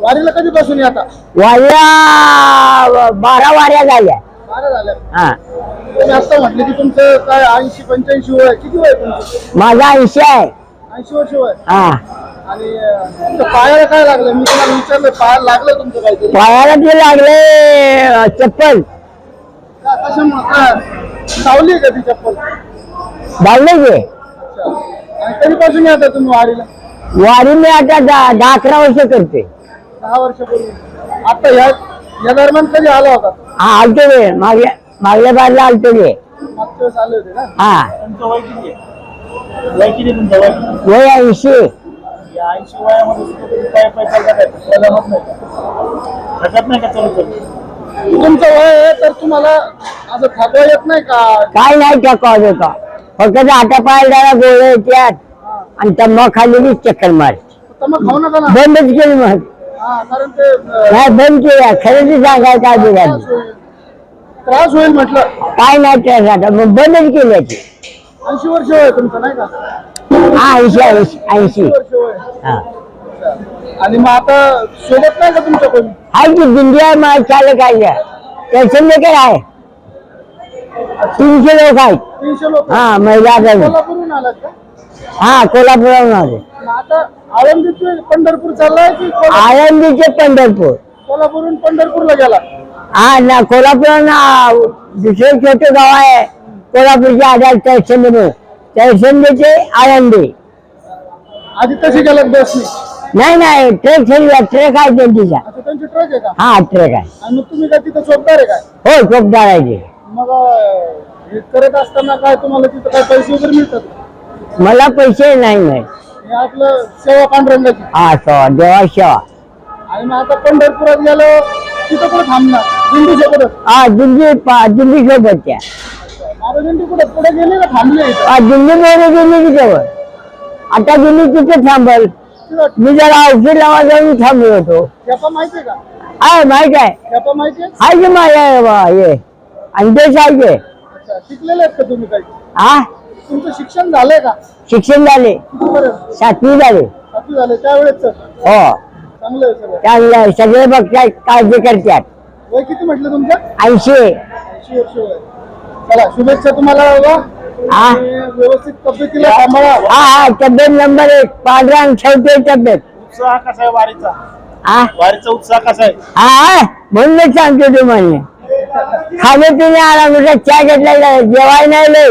वारीला कधीपासून येता वाऱ्या बारा वाऱ्या झाल्या. बारा झाल्या. हा. तुम्ही आता म्हटले की तुमचं काय ऐंशी पंच्याऐंशी वय आहे. किती वय आहे तुमचं? माझा ऐंशी आहे. ऐंशी वर्ष वय हा. आणि अं, तुमच्या पायाला काय लागलं? मी तुम्हाला विचारलं पायाला लागलं तुमचं काहीतरी? पायाला ते लागले अं, चप्पल. का कशामुळे? काय सावली आहे का ती चप्पल? लागले ते अच्छा. आणि कधीपासून येता तुम्ही वारीला? वारी मी आता दहा दहा अकरा वर्ष करते. दहा वर्षापूर्वी. आता या या दरम्यान कधी आला होता? हा आलतो रे मागल्या मागल्या बाजूला आलतो रे मागच्या वेळेस आले होते ना? हा. तुमचं वय किती आहे? वय किती तुमचं वय? वय ऐंशी. या ऐंशी वयामध्ये सुद्धा तुम्ही पाय पाय चालता काय जमत नाही का? थकत नाही का चालू चालू तुमचं वय आहे तर तुम्हाला असं थकवा येत नाही का? काय नाही त्या कॉज होता फक्त हाता पायाला जरा गोळे येतात आणि तंबा खाल्लेली चक्कर मार तर मग खाऊ नका ना. बंदच केली मग. हा नाही बंद केल्या खरेदी सांगायचं काय बिघाडली त्रास होईल म्हटलं. काय नाही त्रास आता मग बंदच केल्याची ऐंशी वर्ष वय तुमचं नाही का? हा ऐंशी ऐंशी ऐंशी. वर्ष वय हा. आणि मग आता सोबत नाही का तुमच्या कोणी? आहे की दिंडी आहे मग चालक आहे टेन्शन मेकर आहे. तीनशे लोक आहेत. तीनशे लोक? हा महिला आघाडी कोल्हापूरहून आलात का? हा कोल्हापुराहून आले. मग आता आळंदी ते पंढरपूर चाललाय की कोल्हा- आळंदीचे पंढरपूर. कोल्हापूरहून पंढरपूरला गेला? हा ना कोल्हापूर दुसरे छोटे गाव आहे. कोल्हापूरचे आधार तहसील म्हणून. तहसीलचे आळंदी. आधी कशी गेलात बसने नाही नाही ट्रेक ठेवला ट्रेक आहे त्यांचा. आता त्यांची ट्रक आहे का? हा ट्रेक आहे. आणि मग तुम्ही काय तिथं चोपदार आहे काय? हो चोपदार आहे ते. मग अं, हे करत असताना काय तुम्हाला तिथं काय पैसे वगैरे मिळतात? मला पैसे नाही मिळत हे आपलं सेवा पांडुरंगाची हा सवा देवा सेवा. आणि मग आता पंढरपुरात गेलो तिथं कुठं थांबणार? दिंडी सोबत हा पा- दिल्ली सोबत त्या आता दिंडी कुठं? पुढे गेली का थांबले? इथं हा, दिल्ली मध्ये गेली की जवळ आता दिल्ली तिथे थांबल. तिथं मी जरा औषध लावा जाऊन थांबलो होतो. खेपा माहिती आहे का? आहे माहीत आहे. खेपा माहिती आहे? आहे की माझ्या हे आणि देश आहे अच्छा शिकलेले आहेत का तुम्ही काही? हा? तुमचं शिक्षण झालंय का? शिक्षण झाले. सातवी झाले. सातवी झाले. त्यावेळेस हो. चांगलं आहे सगळं. चांगलं आहे. सगळे बघतात काळजी करतात. वय किती म्हटलं तुमचं? ऐंशी. ऐंशी वर्ष वय. चला शुभेच्छा तुम्हाला बाबा. हा. आणि व्यवस्थित तब्येतीला सांभाळा. हा हा. तब्येत नंबर एक. पांढरा ठेवते तब्येत. उत्साह कसा आहे वारीचा? हा? वारीचा उत्साह कसा आहे? हा हा. म्हणूनच सांगतो तुम्हाला. खाणे पिणे आला म्हणजे चहा घेतला जेवाय नाही लय.